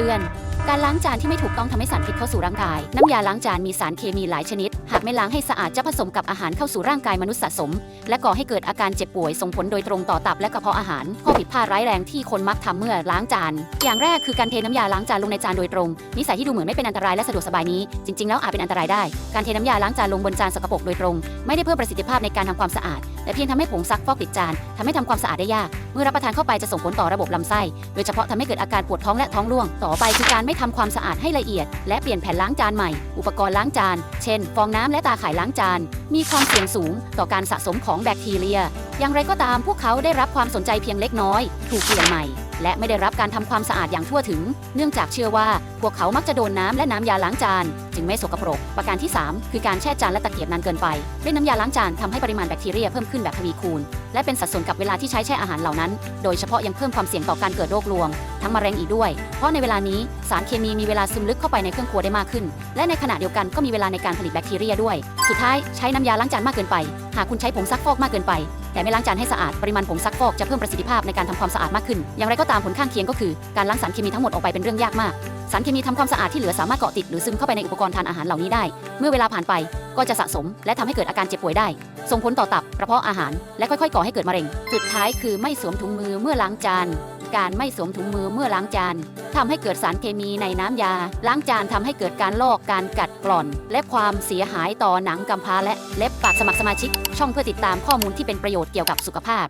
ตือน การล้างจานที่ไม่ถูกต้องทำให้สารพิษเข้าสู่ร่างกาย น้ำยาล้างจานมีสารเคมีหลายชนิด หากไม่ล้างให้สะอาดจะผสมกับอาหารเข้าสู่ร่างกายมนุษย์สะสม และก่อให้เกิดอาการเจ็บป่วยส่งผลโดยตรงต่อตับและกระเพาะอาหารข้อผิดพลาดร้ายแรงที่คนมักทำเมื่อล้างจาน อย่างแรกคือการเทน้ำยาล้างจานลงในจานโดยตรง นิสัยที่ดูเหมือนไม่เป็นอันตรายและสะดวกสบายนี้ จริง ๆ แล้วอาจเป็นอันตรายได้ การเทน้ำยาล้างจานลงบนจานสกปรกโดยตรง ไม่ได้เพิ่มประสิทธิภาพในการทำความสะอาดแต่เพียงทำให้ผงซักฟอกติดจานทำให้ทำความสะอาดได้ยาก เมื่อรับประทานเข้าไปจะส่งผลต่อระบบลำไส้ โดยเฉพาะทำให้เกิดอาการปวดท้องและท้องร่วง ต่อไปคือการไม่ทำความสะอาดให้ละเอียด และเปลี่ยนแผ่นล้างจานใหม่ อุปกรณ์ล้างจาน เช่น ฟองน้ำและตาข่ายล้างจาน มีความเสี่ยงสูง ต่อการสะสมของแบคทีเรีย อย่างไรก็ตามพวกเขาได้รับความสนใจเพียงเล็กน้อย ถูกเปลี่ยนใหม่ และไม่ได้รับการทำความสะอาดอย่างทั่วถึง เนื่องจากเชื่อว่า พวกเขามักจะโดนน้ำและน้ำยาล้างจาน จึงไม่สกปรก ประการที่ 3 คือการแช่จานและตะเกียบนานเกินไปด้วยน้ำยาล้างจานทำให้ปริมาณแบคทีเรียเพิ่มขึ้นแบบทวีคูณ และเป็นสัดส่วนกับเวลาที่ใช้แช่อาหารเหล่านั้น โดยเฉพาะยังเพิ่มความเสี่ยงต่อการเกิดโรครวง ทั้งมะเร็งอีกด้วย เพราะในเวลานี้สารเคมีมีเวลาซึมลึกเข้าไปในเครื่องครัวได้มากขึ้น และในขณะเดียวกันก็มีเวลาในการผลิตแบคทีเรียด้วย สุดท้ายใช้น้ำยาล้างจานมากเกินไป หากคุณใช้ผงซักฟอกมากเกินไป แต่ไม่ล้างจานให้สะอาด ปริมาณผงซักฟอกจะเพิ่มประสิทธิภาพในการทำความสะอาดมากขึ้น อย่างไรก็ตามผลข้างเคียงก็คือการล้างสารเคมีทั้งหมดออกไปเป็นเรื่องยากมาก สารเคมีทำความสะอาดที่เหลือสามารถเกาะติดหรือซึมเข้าไปในอุปกรณ์ทานอาหารเหล่านี้ได้ เมื่อเวลาผ่านไปก็จะสะสม และทำให้เกิดอาการเจ็บป่วยได้ ส่งผลต่อตับกระเพาะอาหาร และค่อยๆก่อให้เกิดมะเร็ง สุดท้ายคือไม่สวมถุงมือเมื่อล้างจาน การไม่สวมถุงมือเมื่อล้างจานทำให้เกิดสารเคมีในน้ำยา ล้างจานทำให้เกิดการลอกการกัดกร่อน และความเสียหายต่อหนังกำพร้าและเล็บฝากสมัครสมาชิก ช่องเพื่อติดตามข้อมูลที่เป็นประโยชน์เกี่ยวกับสุขภาพ